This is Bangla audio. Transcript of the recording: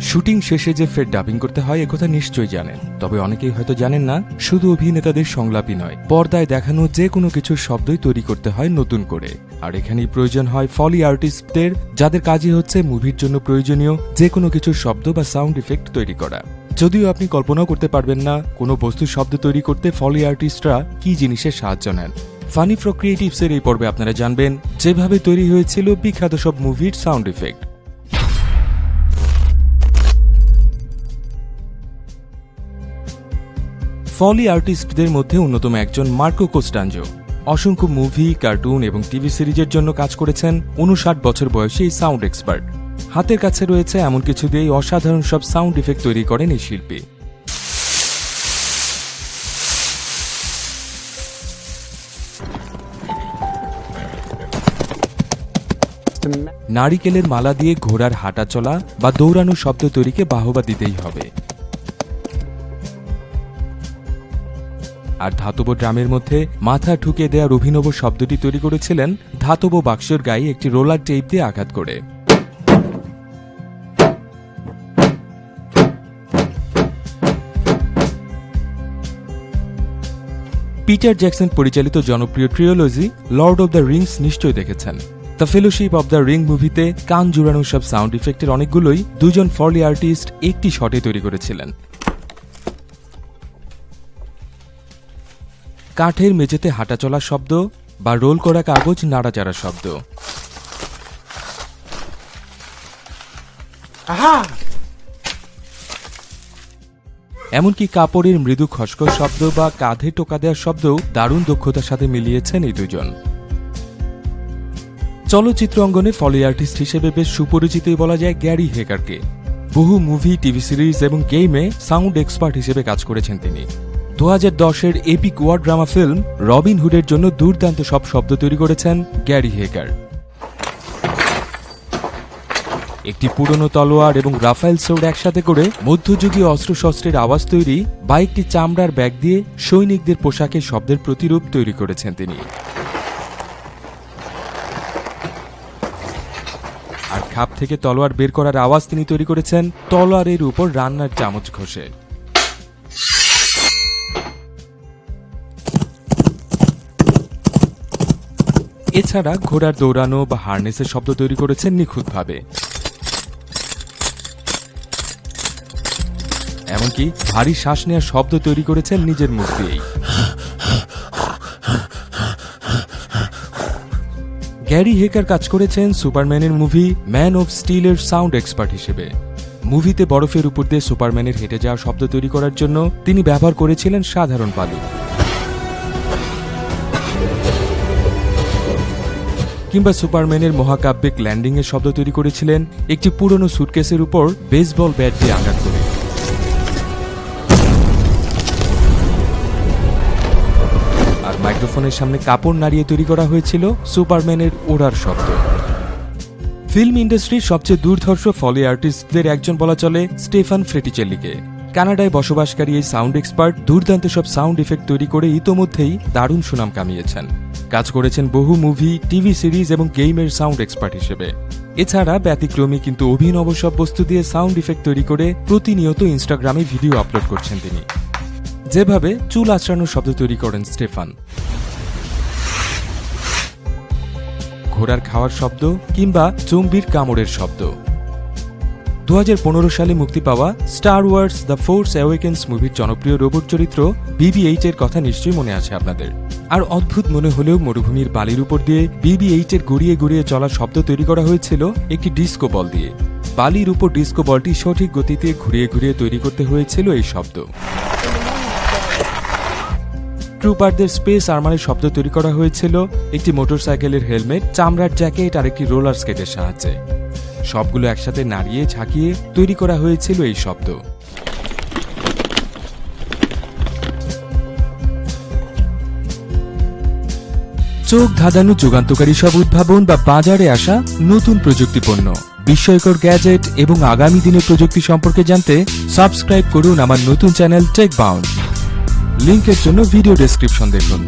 শুটিং শেষে যে ফের ডাবিং করতে হয় একথা নিশ্চয়ই জানেন। তবে অনেকেই হয়তো জানেন না, শুধু অভিনেতাদের সংলাপই নয়, পর্দায় দেখানো যে কোনো কিছুর শব্দই তৈরি করতে হয় নতুন করে। আর এখানেই প্রয়োজন হয় ফলি আর্টিস্টদের যাদের কাজই হচ্ছে মুভির জন্য প্রয়োজনীয় যে কোনো কিছুর শব্দ বা সাউন্ড ইফেক্ট তৈরি করা। যদিও আপনি কল্পনাও করতে পারবেন না কোনো বস্তুর শব্দ তৈরি করতে ফলি আর্টিস্টরা কি জিনিসের সাহায্য নেন। ফানি ফ্র ক্রিয়েটিভসের এই পর্বে আপনারা জানবেন, যেভাবে তৈরি হয়েছিল বিখ্যাত সব মুভির সাউন্ড ইফেক্ট ফলি আর্টিস্টদের মধ্যে অন্যতম একজন মার্কো কোস্টাঞ্জো। অসংখ্য মুভি, কার্টুন এবং টিভি সিরিজের জন্য কাজ করেছেন উনষাট বছর বয়সী এই সাউন্ড এক্সপার্ট। হাতের কাছে রয়েছে এমন কিছু দিয়েই অসাধারণ সব সাউন্ড ইফেক্ট তৈরি করেন এই শিল্পী। নারিকেলের মালা দিয়ে ঘোড়ার হাঁটা চলা বা দৌড়ানো শব্দ তৈরিকে বাহবা দিতেই হবে। আর ধাতব ড্রামের মধ্যে মাথা ঠুকে দেওয়ার অভিনব শব্দটি তৈরি করেছিলেন ধাতব বাক্সের গায়ে একটি রোলার টেপ দিয়ে আঘাত করে। পিটার জ্যাকসন পরিচালিত জনপ্রিয় trilogy, lord of the rings নিশ্চয়ই দেখেছেন। The fellowship of the ring মুভিতে কান জুড়ানো সব সাউন্ড ইফেক্টের অনেকগুলোই দুজন ফরলি আর্টিস্ট একটি শটে তৈরি করেছিলেন। কাঠের মেঝেতে হাঁটা চলার শব্দ বা রোল করা কাগজ নাড়াচাড়ার শব্দ। এমনকি কাপড়ের মৃদু খসখস শব্দ বা কাঁধে টোকা দেওয়ার শব্দও দারুণ দক্ষতার সাথে মিলিয়েছেন এই দুজন চলচ্চিত্র অঙ্গনে ফলি আর্টিস্ট হিসেবে বেশ সুপরিচিতই বলা যায় গ্যারি হেকারকে বহু মুভি টিভি সিরিজ এবং গেমে সাউন্ড এক্সপার্ট হিসেবে কাজ করেছেন তিনি। দু হাজার দশের epic war drama film Robin হুডের জন্য দুর্দান্ত সব শব্দ তৈরি করেছেন গ্যারি হেকার। একটি পুরনো তলোয়ার এবং রাফাইল সোর্ড একসাথে করে মধ্যযুগীয় অস্ত্রশস্ত্রের আওয়াজ তৈরি বা একটি চামড়ার ব্যাগ দিয়ে সৈনিকদের পোশাকে শব্দের প্রতিরূপ তৈরি করেছেন তিনি। আর খাপ থেকে তলোয়ার বের করার আওয়াজ তিনি তৈরি করেছেন তলোয়ারের উপর রান্নার চামচ ঘষে। এছাড়া ঘোড়ার দৌড়ানো বা হার্নেসের শব্দ তৈরি করেছেন নিখুঁতভাবে। এমনকি ভারী শ্বাস নেওয়ার শব্দ তৈরি করেছেন নিজের মুখ দিয়েই। গ্যারি হেকার কাজ করেছেন সুপারম্যানের মুভি ম্যান অফ স্টিলের সাউন্ড এক্সপার্ট হিসেবে। মুভিতে বরফের উপর দিয়ে সুপারম্যানের হেঁটে যাওয়া শব্দ তৈরি করার জন্য তিনি ব্যবহার করেছিলেন সাধারণ বালু কিংবা সুপারম্যানের মহাকাব্যিক ল্যান্ডিং এর শব্দ তৈরি করেছিলেন একটি পুরনো সুটকেসের উপর বেসবল ব্যাট দিয়ে আঘাত করে। আর মাইক্রোফোনের সামনে কাপড় নাড়িয়ে তৈরি করা হয়েছিল সুপারম্যানের ওড়ার শব্দ। ফিল্ম ইন্ডাস্ট্রির সবচেয়ে দুর্ধর্ষ ফলি আর্টিস্টদের একজন বলা চলে স্টেফান ফ্রেটিচেল্লিকে। কানাডায় বসবাসকারী এই সাউন্ড এক্সপার্ট দুর্দান্ত সব সাউন্ড ইফেক্ট তৈরি করে ইতোমধ্যেই দারুণ সুনাম কামিয়েছেন। কাজ করেছেন বহু মুভি, টিভি সিরিজ এবং গেমের সাউন্ড এক্সপার্ট হিসেবে। এছাড়া ব্যতিক্রমী কিন্তু অভিনব সব বস্তু দিয়ে সাউন্ড ইফেক্ট তৈরি করে প্রতিনিয়ত ইনস্টাগ্রামে ভিডিও আপলোড করছেন তিনি। যেভাবে চুল আঁচড়ানোর শব্দ তৈরি করেন স্টেফান। ঘোড়ার খাওয়ার শব্দ কিংবা চম্বির কামড়ের শব্দ। দু হাজার পনেরো সালে মুক্তি পাওয়া star wars the force awakens মুভির জনপ্রিয় রোবট চরিত্র বিবি এইচ এর কথা নিশ্চয়ই মনে আছে আপনাদের। আর অদ্ভুত মনে হলেও মরুভূমির বালির উপর দিয়ে বিবি এইচ এর গড়িয়ে গড়িয়ে চলার শব্দ তৈরি করা হয়েছিল একটি ডিস্কো বল দিয়ে। বালির উপর ডিস্কো বলটি সঠিক গতিতে ঘুরিয়ে ঘুরিয়ে তৈরি করতে হয়েছিল এই শব্দ। ট্রুপারদের স্পেস আর্মারের শব্দ তৈরি করা হয়েছিল একটি মোটরসাইকেলের হেলমেট, চামড়ার জ্যাকেট আর একটি রোলার স্কেটের সাহায্যে। সবগুলো একসাথে নাড়িয়ে ঝাঁকিয়ে তৈরি করা হয়েছিল এই শব্দ। চোখ ধাঁধানো যুগান্তকারী সব উদ্ভাবন বা বাজারে আসা নতুন প্রযুক্তি পণ্য বিস্ময়কর গ্যাজেট এবং আগামী দিনের প্রযুক্তি সম্পর্কে জানতে সাবস্ক্রাইব করুন আমার নতুন চ্যানেল টেক বাউন্ড লিঙ্কের জন্য ভিডিও ডেসক্রিপশন দেখুন।